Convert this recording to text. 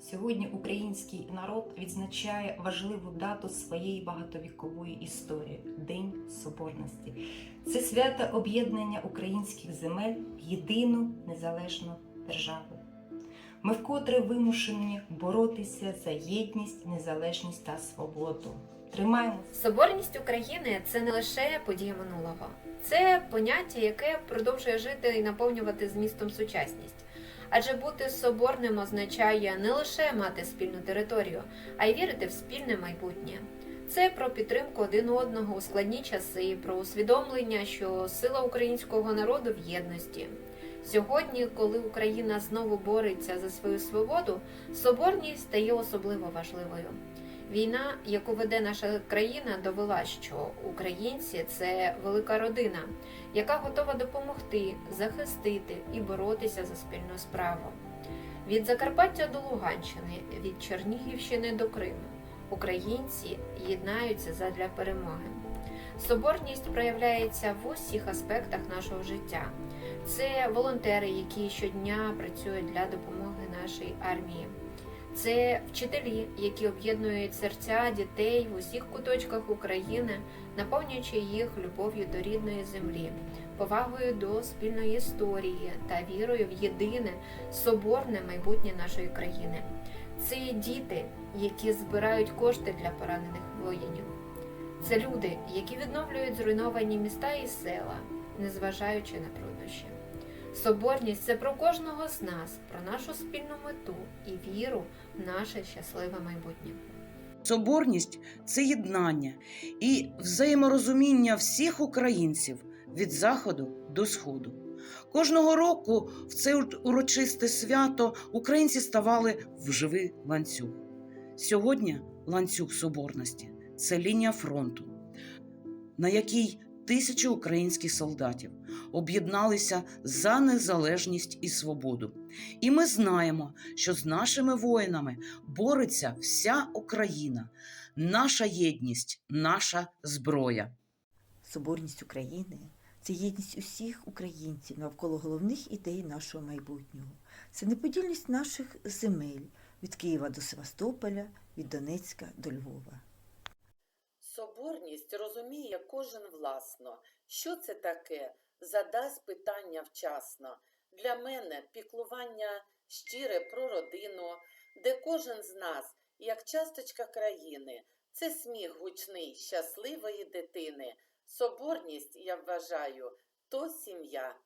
Сьогодні український народ відзначає важливу дату своєї багатовікової історії День Соборності. Це свято об'єднання українських земель в єдину незалежну державу. Ми вкотре вимушені боротися за єдність, незалежність та свободу. Тримаємо Соборність України це не лише подія минулого, це поняття, яке продовжує жити і наповнювати змістом сучасність. Адже бути соборним означає не лише мати спільну територію, а й вірити в спільне майбутнє. Це про підтримку один одного у складні часи, про усвідомлення, що сила українського народу в єдності. Сьогодні, коли Україна знову бореться за свою свободу, соборність стає особливо важливою. Війна, яку веде наша країна, довела, що українці це велика родина, яка готова допомогти, захистити і боротися за спільну справу. Від Закарпаття до Луганщини, від Чернігівщини до Криму українці єднаються задля перемоги. Соборність проявляється в усіх аспектах нашого життя. Це волонтери, які щодня працюють для допомоги нашій армії. Це вчителі, які об'єднують серця дітей в усіх куточках України, наповнюючи їх любов'ю до рідної землі, повагою до спільної історії та вірою в єдине соборне майбутнє нашої країни. Це діти, які збирають кошти для поранених воїнів. Це люди, які відновлюють зруйновані міста і села, незважаючи на труднощі. Соборність це про кожного з нас, про нашу спільну мету і віру в наше щасливе майбутнє. Соборність це єднання і взаєморозуміння всіх українців від заходу до сходу. Кожного року в це урочисте свято українці ставали в живий ланцюг. Сьогодні ланцюг соборності це лінія фронту, на якій тисячі українських солдатів об'єдналися за незалежність і свободу. І ми знаємо, що з нашими воїнами бореться вся Україна, наша єдність, наша зброя. Соборність України це єдність усіх українців навколо головних ідей нашого майбутнього. Це неподільність наших земель від Києва до Севастополя, від Донецька до Львова. Соборність розуміє кожен власно. Що це таке? Задасть питання вчасно. Для мене піклування щире про родину, де кожен з нас, як часточка країни, це сміх гучний щасливої дитини. Соборність, я вважаю, то сім'я.